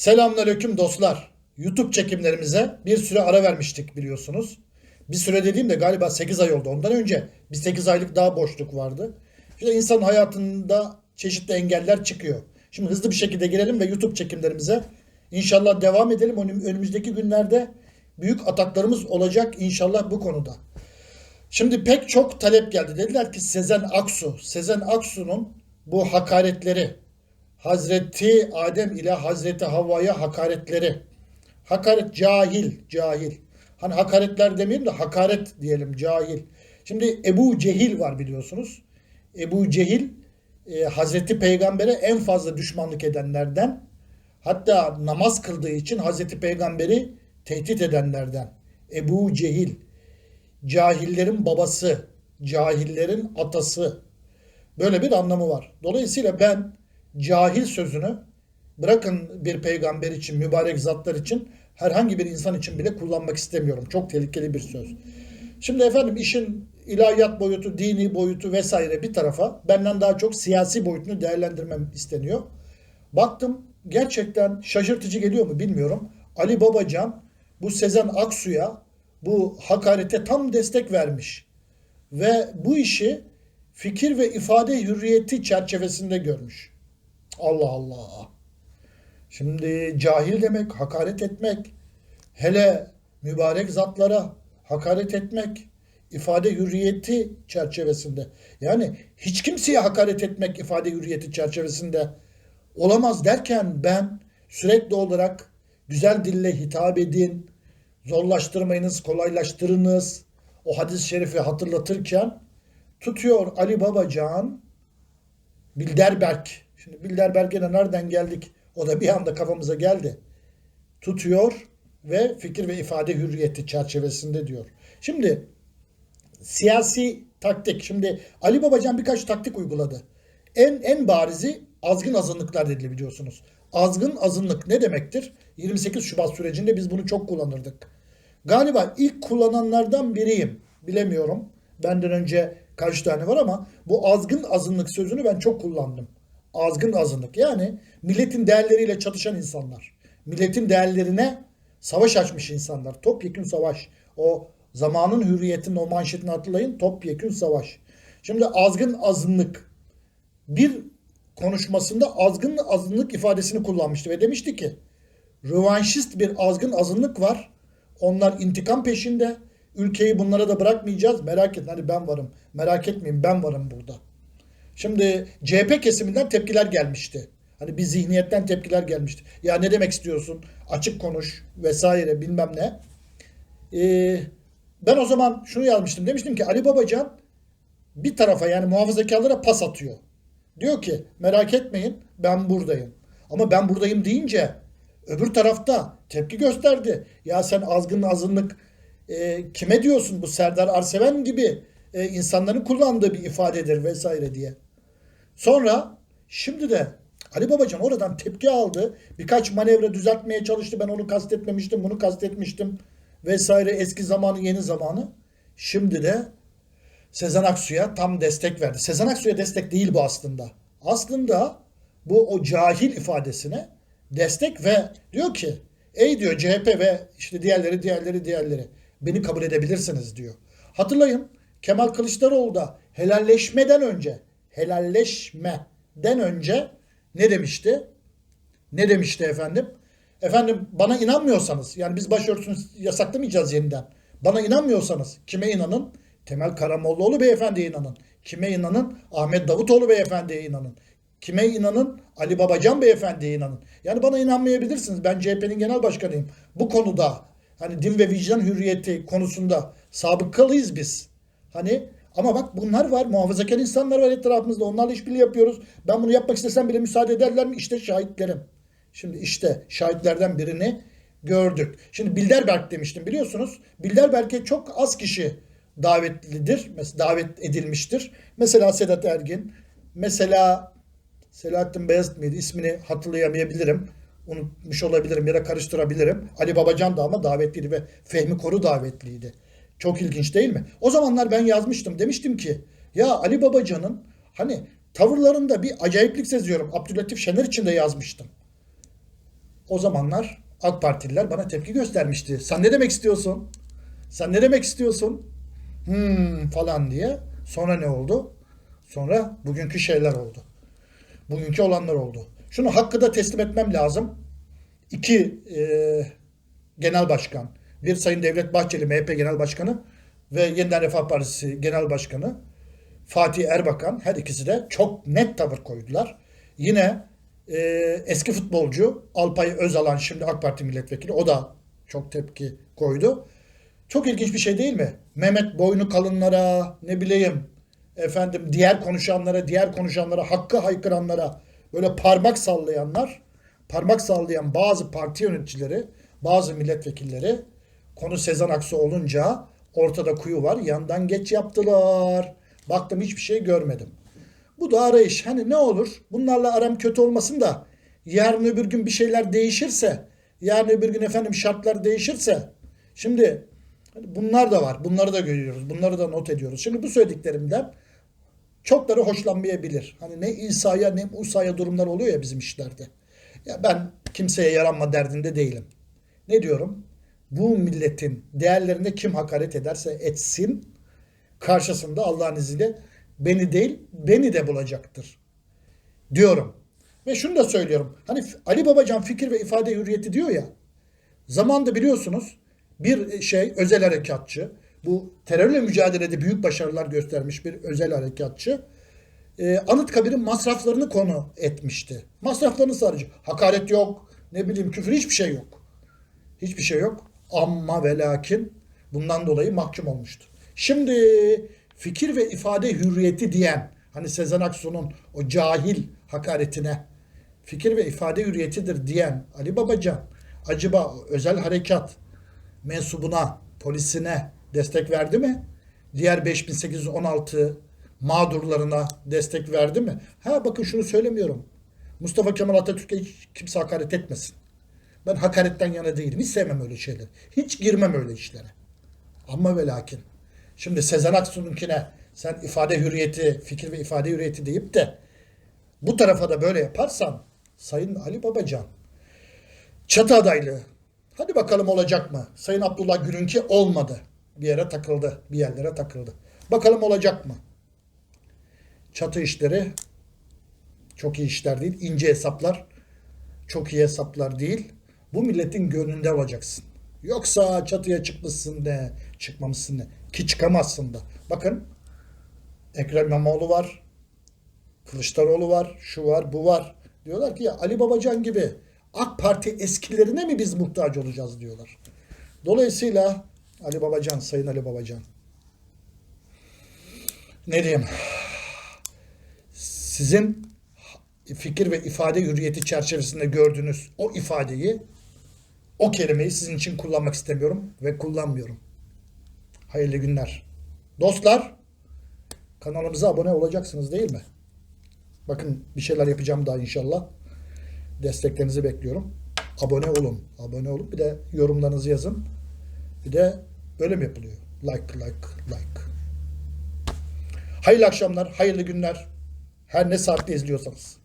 Selamünaleyküm dostlar. YouTube çekimlerimize bir süre ara vermiştik biliyorsunuz. Bir süre dediğimde galiba 8 ay oldu. Ondan önce bir 8 aylık daha boşluk vardı. İşte insan hayatında çeşitli engeller çıkıyor. Şimdi hızlı bir şekilde girelim ve YouTube çekimlerimize inşallah devam edelim. Önüm- Önümüzdeki günlerde büyük ataklarımız olacak inşallah bu konuda. Şimdi pek çok talep geldi. Dediler ki Sezen Aksu, Sezen Aksu'nun bu hakaretleri, Hazreti Adem ile Hazreti Havva'ya hakaretleri. Hakaret cahil, cahil. Hani hakaretler demeyeyim de hakaret diyelim cahil. Şimdi Ebu Cehil var biliyorsunuz. Ebu Cehil e, Hazreti Peygamber'e en fazla düşmanlık edenlerden. Hatta namaz kıldığı için Hazreti Peygamber'i tehdit edenlerden. Ebu Cehil. Cahillerin babası, cahillerin atası. Böyle bir anlamı var. Dolayısıyla ben cahil sözünü bırakın bir peygamber için, mübarek zatlar için herhangi bir insan için bile kullanmak istemiyorum. Çok tehlikeli bir söz. Şimdi efendim işin ilahiyat boyutu, dini boyutu vesaire bir tarafa benden daha çok siyasi boyutunu değerlendirmem isteniyor. Baktım gerçekten şaşırtıcı geliyor mu bilmiyorum. Ali Babacan bu Sezen Aksu'ya bu hakarete tam destek vermiş. Ve bu işi fikir ve ifade hürriyeti çerçevesinde görmüş. Allah Allah. Şimdi cahil demek, hakaret etmek, hele mübarek zatlara hakaret etmek, ifade hürriyeti çerçevesinde. Yani hiç kimseye hakaret etmek ifade hürriyeti çerçevesinde olamaz derken ben sürekli olarak güzel dille hitap edin, zorlaştırmayınız, kolaylaştırınız. O hadis-i şerifi hatırlatırken tutuyor Ali Babacan Bilderberg. Şimdi Bilderberg'e de nereden geldik? O da bir anda kafamıza geldi. Tutuyor ve fikir ve ifade hürriyeti çerçevesinde diyor. Şimdi siyasi taktik. Şimdi Ali Babacan birkaç taktik uyguladı. En en barizi azgın azınlıklar dedi biliyorsunuz. Azgın azınlık ne demektir? 28 Şubat sürecinde biz bunu çok kullanırdık. Galiba ilk kullananlardan biriyim. Bilemiyorum. Benden önce kaç tane var ama bu azgın azınlık sözünü ben çok kullandım. Azgın azınlık yani milletin değerleriyle çatışan insanlar. Milletin değerlerine savaş açmış insanlar. Topyekün savaş. O zamanın hürriyetinin o manşetini hatırlayın. Topyekün savaş. Şimdi azgın azınlık bir konuşmasında azgın azınlık ifadesini kullanmıştı ve demişti ki rövanşist bir azgın azınlık var. Onlar intikam peşinde. Ülkeyi bunlara da bırakmayacağız. Merak etme. Hani ben varım. Merak etmeyin ben varım burada. Şimdi CHP kesiminden tepkiler gelmişti. Hani bir zihniyetten tepkiler gelmişti. Ya ne demek istiyorsun? Açık konuş vesaire bilmem ne. Ee, ben o zaman şunu yazmıştım. Demiştim ki Ali Babacan bir tarafa yani muhafazakarlara pas atıyor. Diyor ki merak etmeyin ben buradayım. Ama ben buradayım deyince öbür tarafta tepki gösterdi. Ya sen azgın azınlık e, kime diyorsun bu Serdar Arseven gibi e, insanların kullandığı bir ifadedir vesaire diye. Sonra şimdi de Ali Babacan oradan tepki aldı. Birkaç manevra düzeltmeye çalıştı. Ben onu kastetmemiştim, bunu kastetmiştim vesaire eski zamanı yeni zamanı. Şimdi de Sezen Aksu'ya tam destek verdi. Sezen Aksu'ya destek değil bu aslında. Aslında bu o cahil ifadesine destek ve diyor ki ey diyor CHP ve işte diğerleri diğerleri diğerleri beni kabul edebilirsiniz diyor. Hatırlayın Kemal Kılıçdaroğlu da helalleşmeden önce helalleşmeden önce ne demişti? Ne demişti efendim? Efendim bana inanmıyorsanız yani biz başörtüsünü yasaklamayacağız yeniden. Bana inanmıyorsanız kime inanın? Temel Karamollaoğlu beyefendiye inanın. Kime inanın? Ahmet Davutoğlu beyefendiye inanın. Kime inanın? Ali Babacan beyefendiye inanın. Yani bana inanmayabilirsiniz. Ben CHP'nin genel başkanıyım. Bu konuda hani din ve vicdan hürriyeti konusunda sabıkalıyız biz. Hani ama bak bunlar var. Muhafazakar insanlar var etrafımızda. Onlarla işbirliği yapıyoruz. Ben bunu yapmak istesem bile müsaade ederler mi? İşte şahitlerim. Şimdi işte şahitlerden birini gördük. Şimdi Bilderberg demiştim biliyorsunuz. Bilderberg'e çok az kişi davetlidir. Mesela davet edilmiştir. Mesela Sedat Ergin, mesela Selahattin Beyazıt mıydı? İsmini hatırlayamayabilirim. Unutmuş olabilirim ya da karıştırabilirim. Ali Babacan da ama davetliydi ve Fehmi Koru davetliydi. Çok ilginç değil mi? O zamanlar ben yazmıştım. Demiştim ki ya Ali Babacan'ın hani tavırlarında bir acayiplik seziyorum. Abdülatif Şener için de yazmıştım. o zamanlar AK Partililer bana tepki göstermişti. Sen ne demek istiyorsun? Sen ne demek istiyorsun? Hmm falan diye. Sonra ne oldu? Sonra bugünkü şeyler oldu. Bugünkü olanlar oldu. Şunu hakkı da teslim etmem lazım. İki e, genel başkan. Bir Sayın Devlet Bahçeli MHP Genel Başkanı ve Yeniden Refah Partisi Genel Başkanı Fatih Erbakan her ikisi de çok net tavır koydular. Yine e, eski futbolcu Alpay Özalan şimdi AK Parti milletvekili o da çok tepki koydu. Çok ilginç bir şey değil mi? Mehmet boynu kalınlara ne bileyim efendim diğer konuşanlara diğer konuşanlara hakkı haykıranlara böyle parmak sallayanlar parmak sallayan bazı parti yöneticileri bazı milletvekilleri konu Sezen Aksu olunca ortada kuyu var yandan geç yaptılar. Baktım hiçbir şey görmedim. Bu da arayış. Hani ne olur? Bunlarla aram kötü olmasın da yarın öbür gün bir şeyler değişirse, yarın öbür gün efendim şartlar değişirse. Şimdi hani bunlar da var. Bunları da görüyoruz. Bunları da not ediyoruz. Şimdi bu söylediklerimden çokları hoşlanmayabilir. Hani ne İsa'ya ne Musa'ya durumlar oluyor ya bizim işlerde. Ya ben kimseye yaranma derdinde değilim. Ne diyorum? Bu milletin değerlerine kim hakaret ederse etsin karşısında Allah'ın izniyle beni değil beni de bulacaktır diyorum. Ve şunu da söylüyorum. Hani Ali Babacan fikir ve ifade hürriyeti diyor ya. Zamanda biliyorsunuz bir şey özel harekatçı. Bu terörle mücadelede büyük başarılar göstermiş bir özel harekatçı. E, Anıtkabir'in masraflarını konu etmişti. Masraflarını sadece. Hakaret yok. Ne bileyim küfür hiçbir şey yok. Hiçbir şey yok. Amma ve lakin bundan dolayı mahkum olmuştu. Şimdi fikir ve ifade hürriyeti diyen hani Sezen Aksu'nun o cahil hakaretine fikir ve ifade hürriyetidir diyen Ali Babacan acaba özel harekat mensubuna, polisine destek verdi mi? Diğer 5816 mağdurlarına destek verdi mi? Ha bakın şunu söylemiyorum. Mustafa Kemal Atatürk'e hiç kimse hakaret etmesin. Ben hakaretten yana değilim. Hiç sevmem öyle şeyleri. Hiç girmem öyle işlere. Ama ve lakin. Şimdi Sezen Aksu'nunkine sen ifade hürriyeti, fikir ve ifade hürriyeti deyip de bu tarafa da böyle yaparsan Sayın Ali Babacan çatı adaylığı hadi bakalım olacak mı? Sayın Abdullah Gül'ünki olmadı. Bir yere takıldı. Bir yerlere takıldı. Bakalım olacak mı? Çatı işleri çok iyi işler değil. ince hesaplar çok iyi hesaplar değil. Bu milletin gönlünde olacaksın. Yoksa çatıya çıkmışsın de, çıkmamışsın de. Ki çıkamazsın da. Bakın Ekrem İmamoğlu var. Kılıçdaroğlu var. Şu var, bu var. Diyorlar ki ya Ali Babacan gibi AK Parti eskilerine mi biz muhtaç olacağız diyorlar. Dolayısıyla Ali Babacan, Sayın Ali Babacan. Ne diyeyim? Sizin fikir ve ifade hürriyeti çerçevesinde gördüğünüz o ifadeyi, o kelimeyi sizin için kullanmak istemiyorum ve kullanmıyorum. Hayırlı günler. Dostlar, kanalımıza abone olacaksınız değil mi? Bakın bir şeyler yapacağım daha inşallah. Desteklerinizi bekliyorum. Abone olun. Abone olun. Bir de yorumlarınızı yazın. Bir de böyle mi yapılıyor? Like, like, like. Hayırlı akşamlar, hayırlı günler. Her ne saatte izliyorsanız.